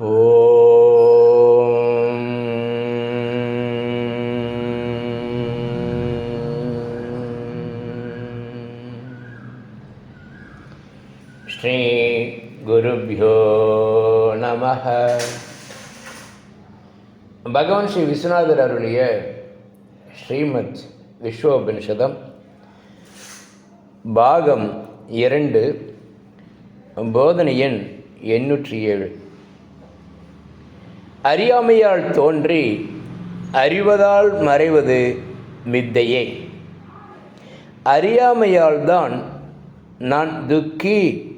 ஸ்ரீ குருபியோ நம பகவான் ஸ்ரீ விஸ்வநாதர் அருளிய ஸ்ரீமத் விஸ்வோபனிஷதம் பாகம் இரண்டு போதனையின் எண் எண்ணூற்றி ஏழு அறியாமையால் தோன்றி அறிவதால் மறைவது மித்தையே. அறியாமையால் தான் நான் துக்கி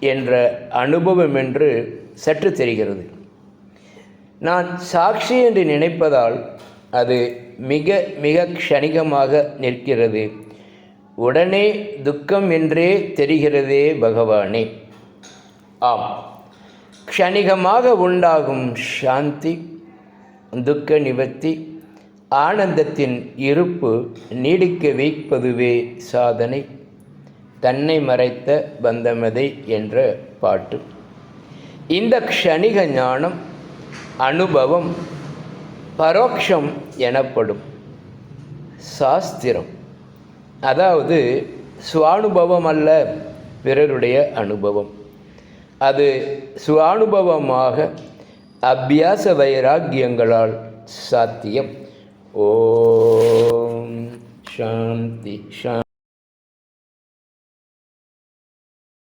என்ற அனுபவம் என்று சற்று தெரிகிறது. நான் சாட்சி என்று நினைப்பதால் அது மிக மிக க்ஷணிகமாக நிற்கிறது. உடனே துக்கம் என்றே தெரிகிறதே பகவானே. ஆம். க்ஷணிகமாக உண்டாகும் சாந்தி துக்க நிவர்த்தி ஆனந்தத்தின் இருப்பு நீடிக்க வைப்பதுவே சாதனை. தன்னை மறைத்த பந்தமதை என்ற பாட்டு. இந்த க்ஷணிக ஞானம் அனுபவம் பரோக்ஷம் எனப்படும். சாஸ்திரம். அதாவது சுவானுபவம் அல்ல பிறருடைய அனுபவம். அது சுவானுபவமாக அபியாச வைராக்கியங்களால் சாத்தியம். ஓம் சாந்தி சாந்தி.